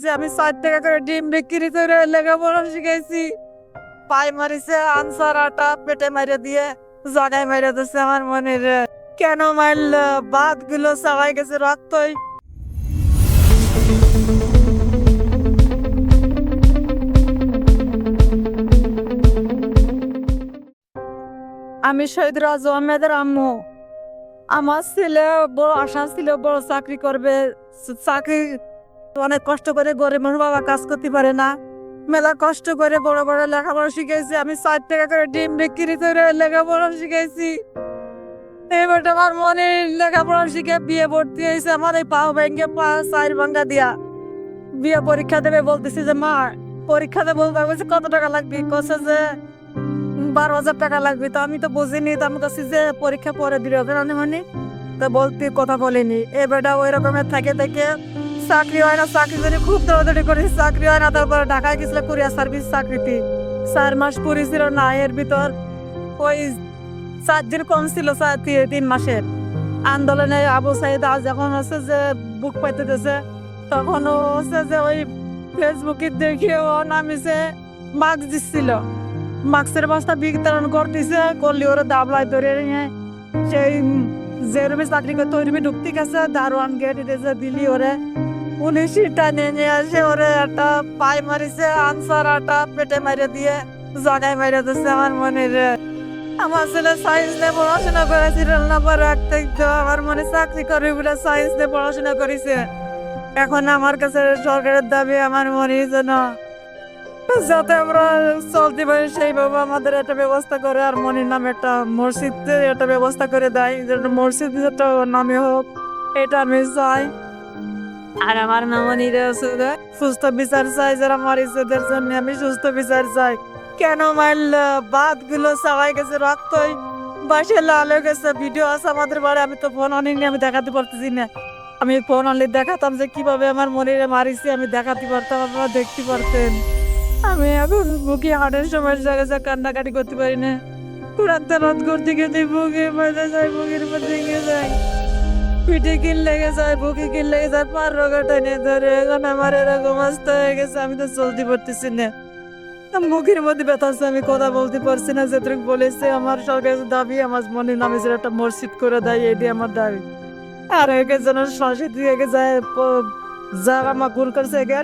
যে আমি ষাট টাকা করে ডিম বিক্রি করে লেখাপড়া শিখেছি পাই মারিছে, আনসার আটা পেটে মারে দিয়ে জাগায় মারে দিচ্ছে আমার মনে রে কেন মারল? বাদগুলো সবাই গেছে রক্তই আমি শহীদ রাজু আহমেদের আম্মু। আমার ছেলে বড় আশা ছিল বড় চাকরি করবে। চাকরি অনেক কষ্ট করে গরিব মানুষ বাবা কাজ করতে পারে না। মেলা কষ্ট করে বড় বড় লেখাপড়া শিখেছি আমি ষাট টাকা করে ডিম বিক্রি করে লেখাপড়া শিখেছি এবার আমার মনে লেখাপড়া শিখে বিয়ে ভর্তি হয়েছে। আমার এই পাও ভেঙে পা চার ভাঙ্গা দিয়া বিয়ে পরীক্ষা দেবে বলতেছি যে, মা, পরীক্ষা দেবো বলছে, কত টাকা লাগবে? কছে যে, বারো হাজার টাকা লাগবে। তো আমি তো বুঝিনি। তো আমি কাছে যে, পরীক্ষা পরে দিলে হবে না মানে? তো বলতে কথা বলিনি। এ বেটা ওই রকমের থাকে, থেকে চাকরি হয় না, চাকরি জন্য খুব দৌড়াদৌড়ি করেছি চাকরি হয় না, তারপরে ঢাকায় গেছিল কুরিয়ার সার্ভিস চাকরিতে। চার মাস পড়েছিল না, এর ভিতর ওই চার দিন কম ছিল তিন মাসের। আন্দোলনে আবু সাইদ আজ যখন হচ্ছে যে বুক পাইতে দিয়েছে তখন ও হচ্ছে যে ওই ফেসবুকে দেখে ও নামিছে, মাস্ক দিচ্ছিল মাস্কের বস্তা বিতরণ করতেছে, করলে ওরা দাবলাই ধরে নিয়ে সেই যে চাকরি করতে ওই রুমে ঢুকতে গেছে, দারোয়ান গেট দিলি ওরে। পুলিশ টানে নিয়ে আসে ওরে একটা পাই মারিছে, আনসার আটা পেটে মারে দিয়ে জাগায় মারে দিচ্ছে আমার মনে রে আমার ছেলে সায়েন্স নিয়ে পড়াশোনা করেছিল না পরে একটা তো আমার মনে চাকরি করে বলে সায়েন্স নিয়ে পড়াশোনা করেছে। এখন আমার কাছে সরকারের দাবি আমার মনে যেন যাতে আমরা চলতে পারি, সেইভাবে আমাদের একটা ব্যবস্থা করে আর মনির নামে একটা মসজিদ একটা ব্যবস্থা করে দেয় যেটা মসজিদ যেটা নামে হোক, এটা আমি চাই। আর আমার মামনির সুস্থ বিচার চাই যারা মারিছেদের জন্য আমি সুস্থ বিচার চাই। কেন মারল? বাদগুলো সবাই গেছে রক্তই। বাসে গেছে, ভিডিও আছে আমাদের ফোন আনিনি, আমি দেখাতে পারতেছি না। আমি ফোন আনলে দেখাতাম যে কীভাবে আমার মনিরে মারিছি, আমি দেখাতে পারতাম দেখতে পারতেন। আমি এখন বুকে হাটের সময় জায়গা যা কান্নাকাটি করতে পারি না। কোরআন তেলাত করতে গেলে বুকে মজা যায় বুকের মধ্যে গিয়ে যায় পিঠে কিল লেগে যায় বুকে কিল লেগে যায় পার রোগা টেনে ধরে এখন আমার এরকম অবস্থা হয়ে গেছে, আমি তো চলতে পারতেছি না। মুখের মধ্যে ব্যথা আছে, আমি কথা বলতে পারছি না, যেটুকু বলেছে আমার সরকারের দাবি, আমার মনে নামে যে একটা মসজিদ করে দেয় এটি আমার দাবি। আর একে যেন শ্বাসে দিয়ে যায় যা আমার ভুল করছে, একে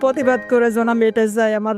প্রতিবাদ করে যেন আমি এটা যাই আমার